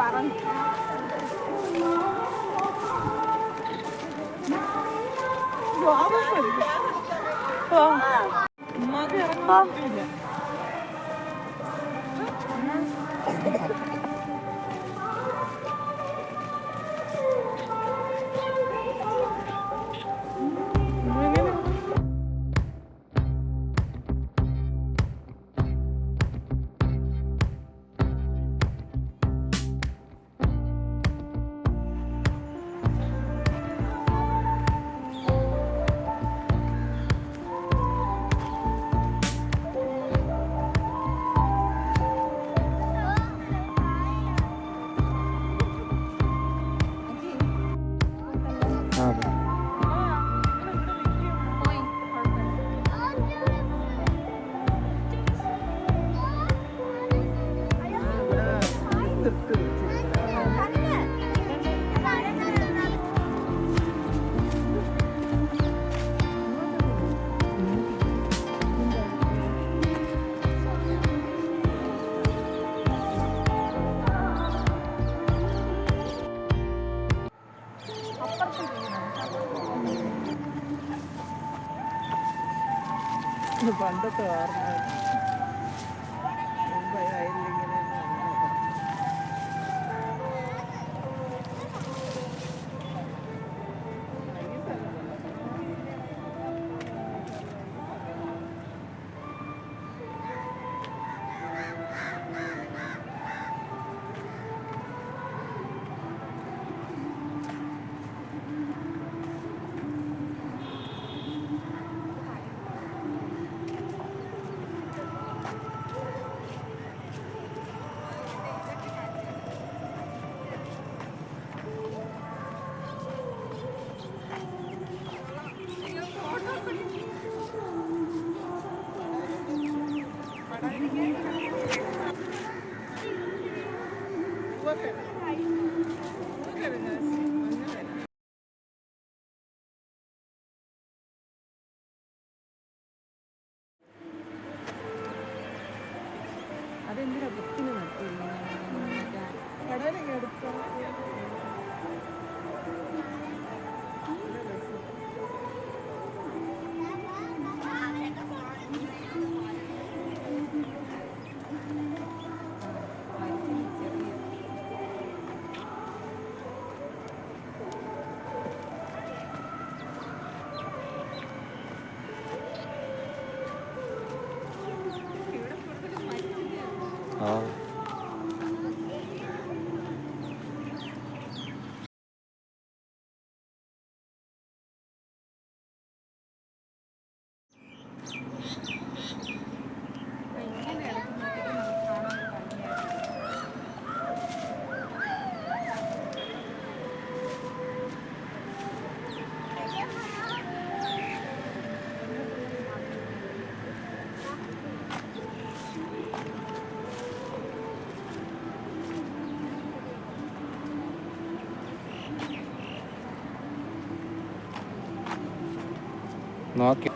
parang പണ്ടത്തെ ছোট আর അതെന്തിനാ ബുക്കിന് നടത്തിയില്ല? കടയിലൊക്കെ എടുത്തോ? ആ നോക്കി.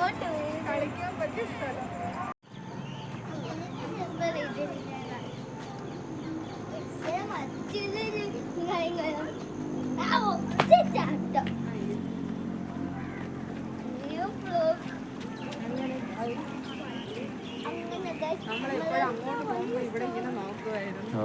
അങ്ങോട്ട് പോയി കളിക്കാൻ പറ്റിയ സ്ഥലം നമ്മളെപ്പോഴും അങ്ങോട്ട് പോകുമ്പോൾ ഇവിടെ ഇങ്ങനെ നോക്കുമായിരുന്നു ഓ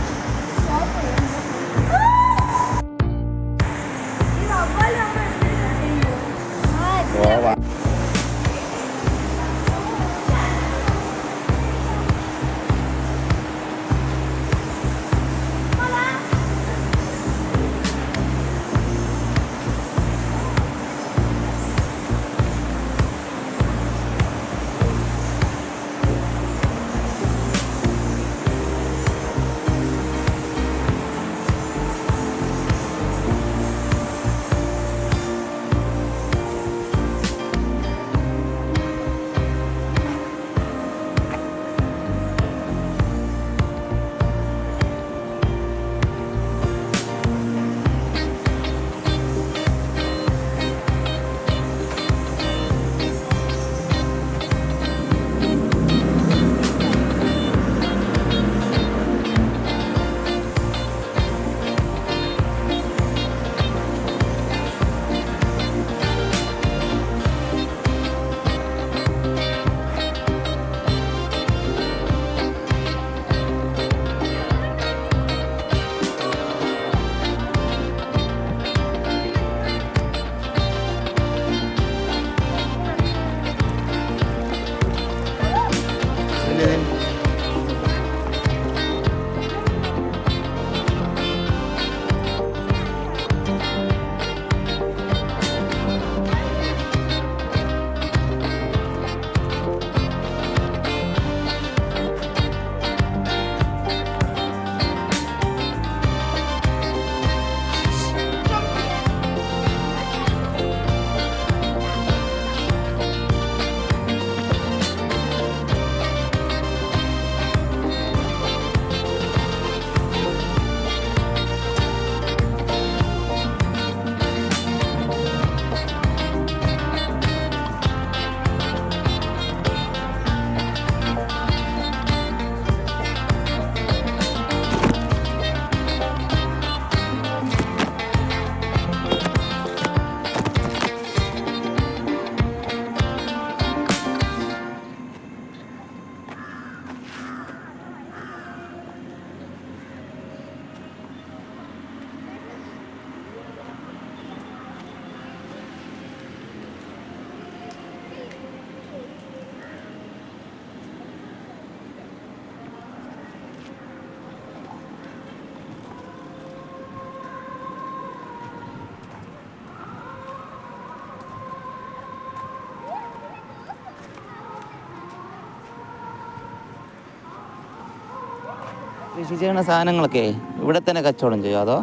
കൃഷി ചെയ്യുന്ന സാധനങ്ങളൊക്കെ ഇവിടെ തന്നെ കച്ചവടം ചെയ്യും അതോ?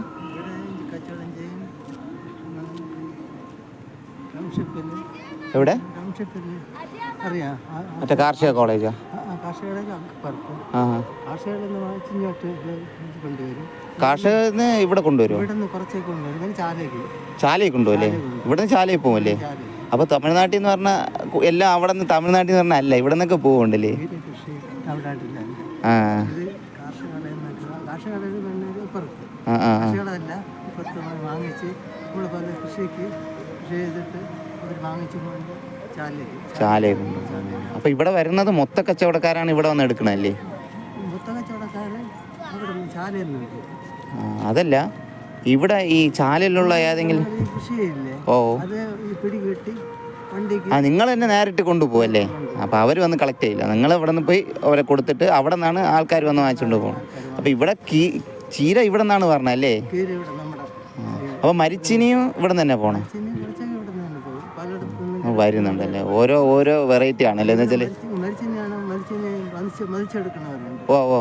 എവിടെ? മറ്റേ കാർഷിക കോളേജാ? കാർഷിക ഇവിടെ കൊണ്ടുവരും ചാലയിൽ കൊണ്ടുപോകല്ലേ ഇവിടെ നിന്ന് ചാലയിൽ പോകുമല്ലേ അപ്പൊ തമിഴ്നാട്ടിൽ നിന്ന് പറഞ്ഞാൽ എല്ലാം അവിടെ നിന്ന് തമിഴ്നാട്ടിൽ നിന്ന് പറഞ്ഞാൽ അല്ല ഇവിടെ നിന്നൊക്കെ പോകുന്നുണ്ടല്ലേ ആ. ഇപ്പുറത്ത് ഇപ്പുറത്ത് പോയി വാങ്ങിച്ച് ഇവിടെ പല കൃഷിക്ക് കൃഷി ചെയ്തിട്ട് അവർ വാങ്ങിച്ച് കൊണ്ട് ചാലയ്ക്ക് ചാലയിൽ ഇവിടെ വരുന്നത് മൊത്ത കച്ചവടക്കാരാണ് ഇവിടെ വന്ന് എടുക്കണല്ലേ മൊത്ത കച്ചവടക്കാരൻ അതല്ല ഇവിടെ ഈ ചാലയിലുള്ള ഏതെങ്കിലും ഓ. ആ നിങ്ങൾ തന്നെ നേരിട്ട് കൊണ്ടുപോകല്ലേ അപ്പോൾ അവർ വന്ന് കളക്ട് ചെയ്യില്ല. നിങ്ങൾ ഇവിടെ നിന്ന് പോയി അവരെ കൊടുത്തിട്ട് അവിടെ നിന്നാണ് ആൾക്കാർ വന്ന് വാങ്ങിച്ചുകൊണ്ട് പോകണം അപ്പോൾ ഇവിടെ കീ ചീര ഇവിടെ നിന്നാണ് പറഞ്ഞത് അല്ലേ? അപ്പോൾ മരിച്ചിനിയും ഇവിടെ നിന്ന് തന്നെ പോണേ? വരുന്നുണ്ട് കുറച്ചൊക്കെ ഇവിടെ നിന്ന് തന്നെ പോകും. പലയിടത്തുനിന്നും വരുന്നുണ്ടല്ലേ. ഓരോ ഓരോ വെറൈറ്റി ആണല്ലേ എന്ന് വെച്ചാൽ ഓ ഓ.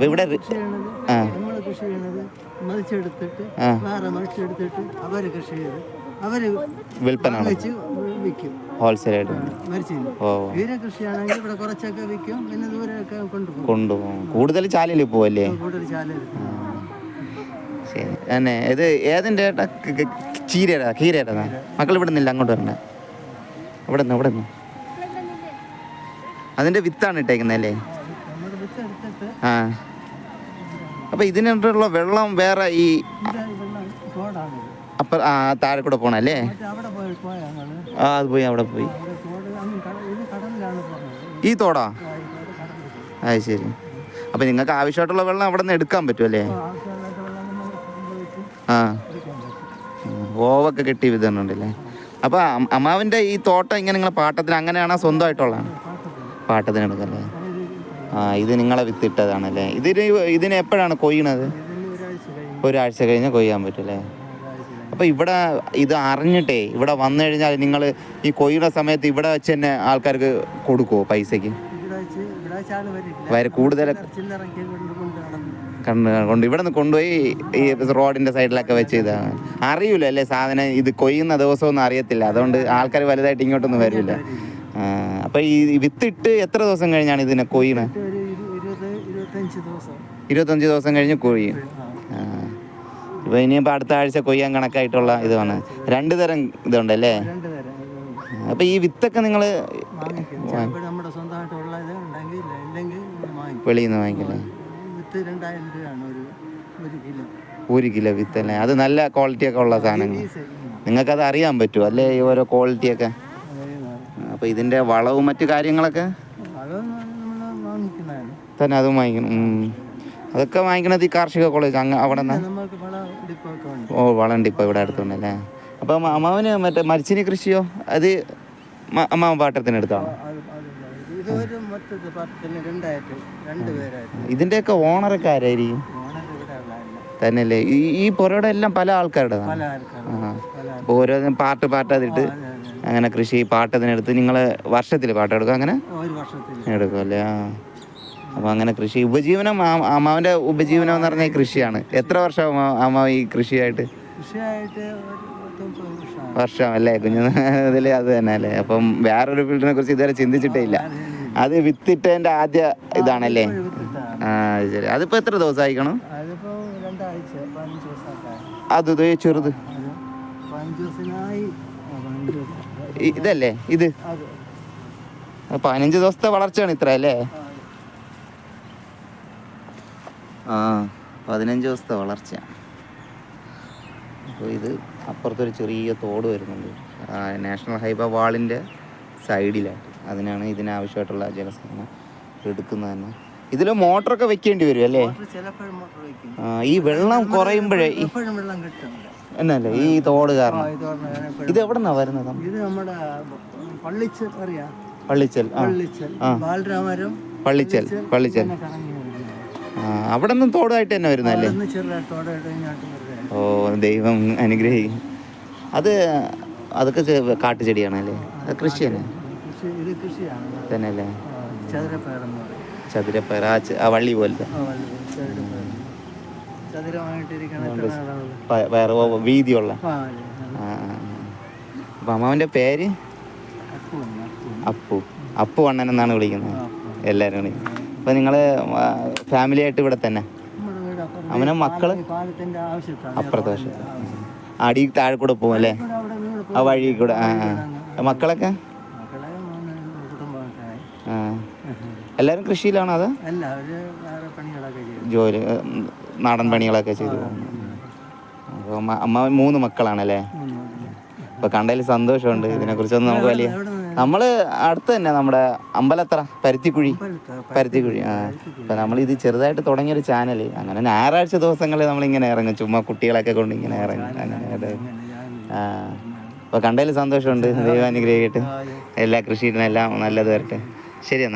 ഇവിടെ ആ. നമ്മൾ കൃഷി ചെയ്യണത് മതിച്ചെടുത്തിട്ട് ആ. വേറെ മറിച്ചെടുത്തിട്ട് അവർ കൃഷി ചെയ്ത് അവർ വിൽപ്പന വെച്ച് വിൽക്കും. ഓ. കൊണ്ടുപോകും. കൊണ്ടുപോകും. കൂടുതൽ ചാലിൽ പോവല്ലേ? ശരി. തന്നെ ഇത് ഏതിന്റെ ഏട്ടാ? ചീരയുടെ കീരയുടെ മക്കൾ ഇവിടെ നിന്നില്ല അങ്ങോട്ട് വരണ്ട. ഇവിടെ നിന്ന് ഇവിടെ നിന്ന്. അതിന്റെ വിത്താണ് ഇട്ടേക്കുന്നത് അല്ലേ? ആ. അപ്പൊ ഇതിനുള്ള വെള്ളം വേറെ ഈ അപ്പൊ ആ താഴെ കൂടെ പോകണം അല്ലേ ആ അത് പോയി അവിടെ പോയി. ഈ തോടാ? അത് ശരി. അപ്പോൾ നിങ്ങൾക്ക് ആവശ്യമായിട്ടുള്ള വെള്ളം അവിടെ നിന്ന് എടുക്കാൻ പറ്റുമല്ലേ ആ. ഓവൊക്കെ കെട്ടി വിതരണുണ്ടല്ലേ? അപ്പോൾ അമ്മാവിന്റെ ഈ തോട്ടം ഇങ്ങനെ നിങ്ങളെ പാട്ടത്തിന് അങ്ങനെയാണോ സ്വന്തമായിട്ടുള്ളതാണ്? പാട്ടത്തിന് എടുക്കല്ലേ? ആ ഇത് നിങ്ങളെ വിത്തിട്ടതാണല്ലേ? ഇതിന് ഇതിന് എപ്പോഴാണ് കൊയ്യണത്? ഒരാഴ്ച കഴിഞ്ഞ് കൊയ്യാൻ ഒരാഴ്ച കഴിഞ്ഞ് അപ്പോൾ ഇവിടെ ഇത് അറിഞ്ഞിട്ടേ ഇവിടെ വന്നു കഴിഞ്ഞാൽ നിങ്ങൾ ഈ കൊയ്യുന്ന സമയത്ത് ഇവിടെ വെച്ച് തന്നെ ആൾക്കാർക്ക് കൊടുക്കുമോ പൈസയ്ക്ക്? വരെ കൂടുതൽ കൊണ്ട് കൊണ്ട് ഇവിടെ നിന്ന് കൊണ്ടുപോയി ഈ റോഡിന്റെ സൈഡിലൊക്കെ വെച്ച് ഇതാണ് അറിയില്ല അല്ലേ സാധനം? ഇത് കൊയ്യുന്ന ദിവസമൊന്നും അറിയത്തില്ല. അതുകൊണ്ട് ആൾക്കാർ വലുതായിട്ട് ഇങ്ങോട്ടൊന്നും വരില്ല. അപ്പോൾ ഈ വിത്തിട്ട് എത്ര ദിവസം കഴിഞ്ഞാണ് ഇതിനെ കൊയ്യണത് ഇരുപത് ഇരുപത്തഞ്ച് ദിവസം. കഴിഞ്ഞ് കൊയ്യും. ഇപ്പോൾ ഇനിയിപ്പോൾ അടുത്ത ആഴ്ച കൊയ്യാൻ കണക്കായിട്ടുള്ള ഇതാണ്. രണ്ട് തരം ഇതുണ്ടല്ലേ? അപ്പോൾ ഈ വിത്തൊക്കെ നിങ്ങൾ വെളിയിൽ നിന്ന് വാങ്ങിക്കല്ലേ? ഒരു കിലോ. വിത്ത് അല്ലേ അത് നല്ല ക്വാളിറ്റി ഒക്കെ ഉള്ള സാധനങ്ങൾ. നിങ്ങൾക്ക് അത് നിങ്ങൾക്കത് അറിയാൻ പറ്റുമോ? അല്ലേ ഈ ഓരോ ക്വാളിറ്റി ഒക്കെ? അപ്പോൾ ഇതിന്റെ വളവും മറ്റു കാര്യങ്ങളൊക്കെ? തന്നെ അതും വാങ്ങിക്കണം. അതൊക്കെ വാങ്ങിക്കണത് ഈ കാർഷിക കോളേജ് അങ്ങ് അവിടെ നിന്ന് ഓ വളണ്ട് ഇപ്പോൾ ഇവിടെ അടുത്തുണ്ടല്ലേ? അപ്പം അമ്മാവന് മറ്റേ മരിച്ചിനി കൃഷിയോ? അത് അമ്മാവൻ പാട്ടത്തിന് എടുത്താണോ? ഇതിന്റെ ഒക്കെ ഇത് ഒരു മൊത്തത്തിൽ പത്തിന് രണ്ടായിട്ട് രണ്ട് പേരായിട്ട്. ഇതിന്റെയൊക്കെ ഓണറൊക്കെ ആരായിരിക്കും തന്നെയല്ലേ? ഈ ഈ പുറയുടെ എല്ലാം പല ആൾക്കാരുടേതാണ്. അപ്പോൾ ഓരോ പാട്ട് അതെ. അങ്ങനെ കൃഷി പാട്ടത്തിനെടുത്ത് നിങ്ങൾ വർഷത്തിൽ പാട്ടെടുക്കും അങ്ങനെ? എടുക്കും അല്ലേ? ആ. അപ്പോൾ അങ്ങനെ കൃഷി. ഉപജീവനം അമ്മാവന്റെ ഉപജീവനം എന്ന് പറഞ്ഞാൽ കൃഷിയാണ്. എത്ര വർഷം അമ്മ- അമ്മാവ് ഈ കൃഷിയായിട്ട്? കൃഷിയായിട്ട് വർഷം അല്ലേ? കുഞ്ഞു ഇതിൽ അത് തന്നെ അല്ലേ? അപ്പം വേറൊരു ഫീൽഡിനെ കുറിച്ച് ഇതുവരെ ചിന്തിച്ചിട്ടേ ഇല്ല. അത് വിത്തിട്ടതിന്റെ ആദ്യ ഇതാണല്ലേ. ആ ശരി. അതിപ്പോൾ എത്ര ദിവസം ആയിക്കണം. അത് ചെറുത്. ഇതല്ലേ? ഇത്? പതിനഞ്ച് ദിവസത്തെ വളർച്ചയാണ് ഇത്ര അല്ലേ? ആ പതിനഞ്ച് ദിവസത്തെ വളർച്ച അപ്പോൾ ഇത് അപ്പുറത്തൊരു ചെറിയ തോട് വരുന്നുണ്ട്. നാഷണൽ ഹൈവേ വാളിന്റെ സൈഡിലായിട്ട് അതിനാണ് ഇതിനാവശ്യമായിട്ടുള്ള ജലസേന എടുക്കുന്നത് തന്നെ ഇതിൽ മോട്ടറൊക്കെ വെക്കേണ്ടി വരും അല്ലേ? ഈ വെള്ളം കുറയുമ്പോഴേ എന്നല്ലേ ഈ തോട് കാരണം? ഇത് എവിടെ നിന്നാ വരുന്നത്? ഇത് നമ്മുടെ പള്ളിച്ചൽ പള്ളിച്ചൽ. ആ. പള്ളിച്ചൽ ബാലരാമരം പള്ളിച്ചൽ. പള്ളിച്ചൽ ഇങ്ങനെ കറങ്ങി വരുന്നത് ആ അവിടെ നിന്നും തോടായിട്ട് തന്നെ വരുന്നല്ലേ ഓ ദൈവം അനുഗ്രഹി അത് അതൊക്കെ കാട്ടുചെടിയാണ് അല്ലേ അത് കൃഷിയാണ്. തന്നെ അല്ലേ ചതുരപ്പയർ ആ വള്ളി പോലത്തെ. വേറെ വീതിയുള്ള. അപ്പം അമ്മാവന്റെ പേര്. അപ്പു അപ്പു. അണ്ണൻ എന്നാണ് വിളിക്കുന്നത്. എല്ലാവരും വിളിക്കുന്നത് അപ്പം നിങ്ങൾ ഫാമിലി ആയിട്ട് ഇവിടെ തന്നെ? അവനെ മക്കൾ? അപ്പുറത്തെ വശത്ത്. അടി താഴെ കൂടെ പോകും അല്ലേ? ആ വഴി കൂടെ ആ മക്കളൊക്കെ? ആ. എല്ലാവരും കൃഷിയിലാണോ അത്? ജോലി നാടൻ പണികളൊക്കെ ചെയ്തു അപ്പോൾ അമ്മ മൂന്ന് മക്കളാണല്ലേ? അപ്പോൾ കണ്ടതിൽ സന്തോഷമുണ്ട്. ഇതിനെക്കുറിച്ചൊന്നും നമുക്ക് വലിയ നമ്മൾ അടുത്ത് തന്നെ നമ്മുടെ അമ്പലത്ര പരുത്തിക്കുഴി. പരുത്തിക്കുഴി. ആ. അപ്പോൾ നമ്മൾ ഇത് ചെറുതായിട്ട് തുടങ്ങിയ ഒരു ചാനൽ അങ്ങനെ ഞായറാഴ്ച ദിവസങ്ങളിൽ നമ്മളിങ്ങനെ ഇറങ്ങും. ചുമ്മാ കുട്ടികളൊക്കെ കൊണ്ട് ഇങ്ങനെ ഇറങ്ങും. അങ്ങനെ ആ. അപ്പോൾ കണ്ടതിൽ സന്തോഷമുണ്ട്. ദൈവം അനുഗ്രഹിക്കട്ടെ. എല്ലാ കൃഷിയിലും എല്ലാം നല്ലത് വരട്ടെ. ശരി എന്നാൽ